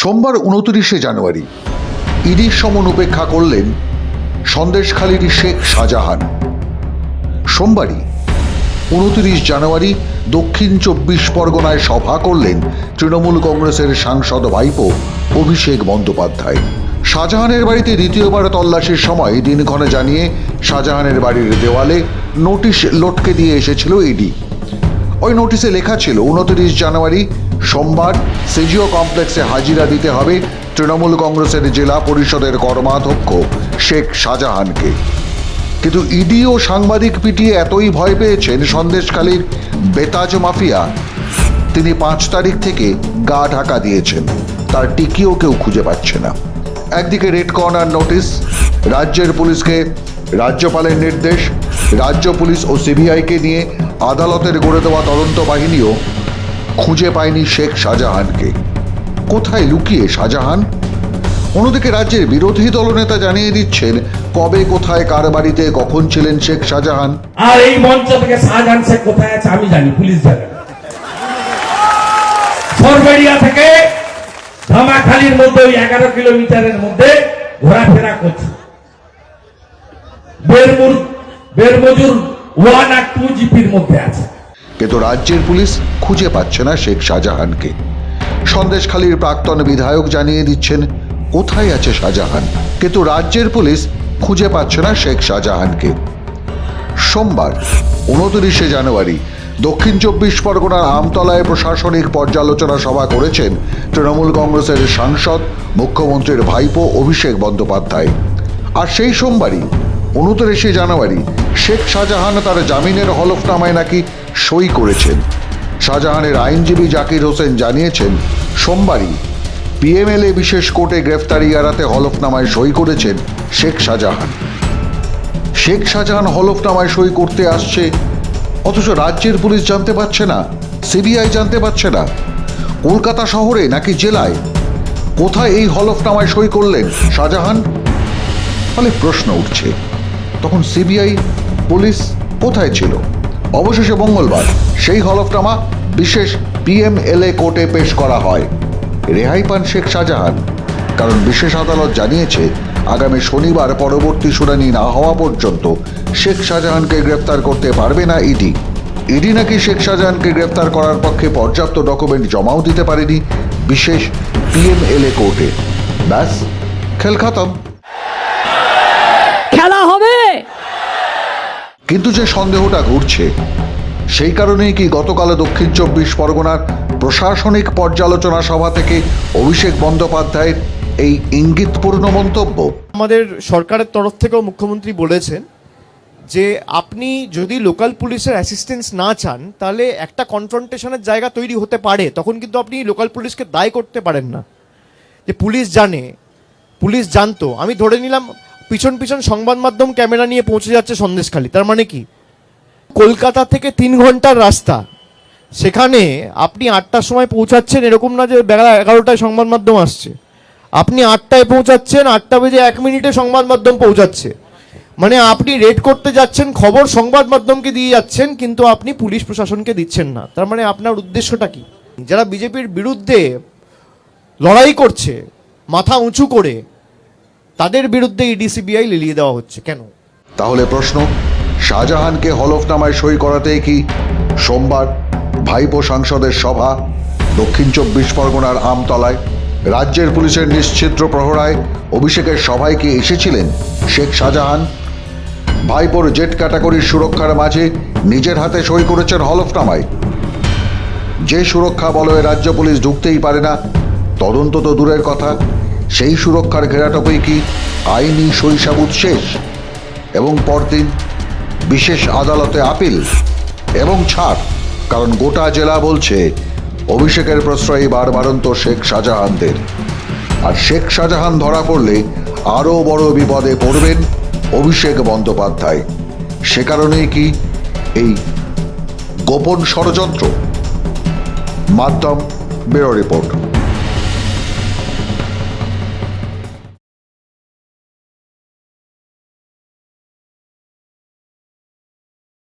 সোমবার উনত্রিশে জানুয়ারি। ইডির সমন উপেক্ষা করলেন সন্দেশখালীর শেখ শাহজাহান। সোমবারই উনত্রিশ জানুয়ারি দক্ষিণ চব্বিশ পরগনায় সভা করলেন তৃণমূল কংগ্রেসের সাংসদ ভাইপো অভিষেক বন্দ্যোপাধ্যায়। শাহজাহানের বাড়িতে দ্বিতীয়বার তল্লাশির সময় দিনক্ষণে জানিয়ে শাহজাহানের বাড়ির দেওয়ালে নোটিশ লটকে দিয়ে এসেছিল ইডি। ওই নোটিশে লেখা ছিল, উনত্রিশ জানুয়ারি সোমবার সিজিও কমপ্লেক্সে হাজিরা দিতে হবে তৃণমূল কংগ্রেসের জেলা পরিষদের কর্মাধ্যক্ষ শেখ শাহজাহানকে। কিন্তু ইডি ও সাংবাদিক পিটিয়ে এতই ভয় পেয়েছেন সন্দেশখালীর বেতাজ মাফিয়া। তিনি পাঁচ তারিখ থেকে গা ঢাকা দিয়েছেন, তার টিকিও কেউ খুঁজে পাচ্ছে না। একদিকে রেড কর্নার নোটিশ, রাজ্যের পুলিশকে রাজ্যপালের নির্দেশ, রাজ্য পুলিশ ও সিবিআইকে নিয়ে আদালতের গড়ে দেওয়া তদন্ত বাহিনীও খুঁজে পায়নি শেখ শাহজাহানকে। কোথায় লুকিয়ে শাহজাহান? অন্যদিকে রাজ্যের বিরোধী দলনেতা জানিয়ে দিচ্ছেন, কবে কোথায় কার বাড়িতে কখন ছিলেন শেখ শাহজাহান? আর এই মঞ্চ থেকে শাহজাহান শেখ কোথায় আছে আমি জানি, পুলিশ জানে। না। সরবেড়িয়া থেকে ধামাখালির মধ্যে ওই এগারো কিলোমিটারের মধ্যে ঘোরাফেরা করছে। বেরমুর বেরমজুর ওয়ান আর টু জিপির মধ্যে আছে। কিন্তু রাজ্যের পুলিশ খুঁজে পাচ্ছে না শেখ শাহজাহানকে। সন্দেশখালীর প্রাক্তন বিধায়ক জানিয়ে দিচ্ছেন, কোথায় আছে শাহজাহান? কিন্তু রাজ্যের পুলিশ খুঁজে পাচ্ছে না শেখ শাহজাহানকে। সোমবার, উনত্রিশে জানুয়ারি, দক্ষিণ চব্বিশ পরগনার আমতলায় প্রশাসনিক পর্যালোচনা সভা করেছেন তৃণমূল কংগ্রেসের সাংসদ, মুখ্যমন্ত্রীর ভাইপো অভিষেক বন্দ্যোপাধ্যায়। আর সেই সোমবারই উনত্রিশে জানুয়ারি শেখ শাহজাহান তার জামিনের হলফনামায় নাকি সই করেছেন। শাহজাহানের আইনজীবী জাকির হোসেন জানিয়েছেন, সোমবারই পিএমএলএ বিশেষ কোর্টে গ্রেফতারি এড়াতে হলফনামায় সই করেছেন শেখ শাহজাহান। শেখ শাহজাহান হলফনামায় সই করতে আসছে, অথচ রাজ্যের পুলিশ জানতে পারছে না, সিবিআই জানতে পারছে না, কলকাতা শহরে নাকি জেলায়? কোথায় এই হলফনামায় সই করলেন শাহজাহান? ফলে প্রশ্ন উঠছে। তখন সিবিআই, পুলিশ কোথায় ছিল? অবশেষে মঙ্গলবার সেই হলফনামা বিশেষ পিএমএলএ কোর্টে পেশ করা হয়। রেহাই পান শেখ শাহজাহান। কারণ বিশেষ আদালত জানিয়েছে, আগামী শনিবার পরবর্তী শুনানি না হওয়া পর্যন্ত শেখ শাহজাহানকে গ্রেফতার করতে পারবে না ইডি। ইডি নাকি শেখ শাহজাহানকে গ্রেফতার করার পক্ষে পর্যাপ্ত ডকুমেন্ট জমাও দিতে পারেনি বিশেষ পিএমএলএ কোর্টে। ব্যাস, খেল খতম খেলা হবে কিন্তু যে সন্দেহটা ঘুরছে, সেই কারণেই কি গতকাল দক্ষিণ চব্বিশ পরগনার প্রশাসনিক পর্যালোচনা সভা থেকে অভিষেক বন্দ্যোপাধ্যায়ের এই ইঙ্গিতপূর্ণ মন্তব্য? আমাদের সরকারের তরফ থেকেও মুখ্যমন্ত্রী বলেছেন যে, আপনি যদি লোকাল পুলিশের অ্যাসিস্ট্যান্স না চান, তাহলে একটা কনফ্রন্টেশনের জায়গা তৈরি হতে পারে, তখন কিন্তু আপনি লোকাল পুলিশকে দায় করতে পারেন না। যে, পুলিশ জানে, পুলিশ জানতো, আমি ধরে নিলাম পিছন পিছন সংবাদ মাধ্যম ক্যামেরা নিয়ে পৌঁছে যাচ্ছে সন্দেশখালী। তার মানে কি? কলকাতা থেকে তিন ঘণ্টার রাস্তা। সেখানে আপনি আটটার সময় পৌঁছাচ্ছেন, এরকম না যে বেলা এগারোটায় সংবাদ মাধ্যম আসছে। আপনি আটটায় পৌঁছাচ্ছেন, আটটা বেজে এক মিনিটে সংবাদ মাধ্যম পৌঁছাচ্ছে। মানে আপনি রেড করতে যাচ্ছেন, খবর সংবাদ মাধ্যমকে দিয়ে যাচ্ছেন, কিন্তু আপনি পুলিশ প্রশাসনকে দিচ্ছেন না। তার মানে আপনার উদ্দেশ্যটা কি? যারা বিজেপির বিরুদ্ধে লড়াই করছে, মাথা উঁচু করে তাদের বিরুদ্ধে ইডি সিবিআই লিলিয়ে দেওয়া হচ্ছে। কেন? তাহলে প্রশ্ন, শাহজাহানকে হলফনামায় সই করাতেই কি সোমবার ভাইপো সাংসদের সভা দক্ষিণ চব্বিশ পরগনার আমতলায়? রাজ্যের পুলিশের নিশ্চিদ্র প্রহরায় অভিষেকের সভায় কি এসেছিলেন শেখ শাহজাহান? ভাইপোর জেট ক্যাটাগরির সুরক্ষার মাঝে নিজের হাতে সই করেছেন হলফনামায়। যে সুরক্ষা বলয়ে রাজ্য পুলিশ ঢুকতেই পারে না, তদন্ত তো দূরের কথা। সেই সুরক্ষার ঘেরাটোপেই কি আইনি সরিষাবুত শেষ এবং পরদিন বিশেষ আদালতে আপিল এবং ছাড়, কারণ গোটা জেলা বলছে অভিষেকের প্রশ্রয়ী বারবারন্ত শেখ শাহজাহানদের। আর শেখ শাহজাহান ধরা পড়লে আরও বড় বিপদে পড়বেন অভিষেক বন্দ্যোপাধ্যায়। সে কারণেই কি এই গোপন ষড়যন্ত্র? মাধ্যম ব্যুরো রিপোর্ট।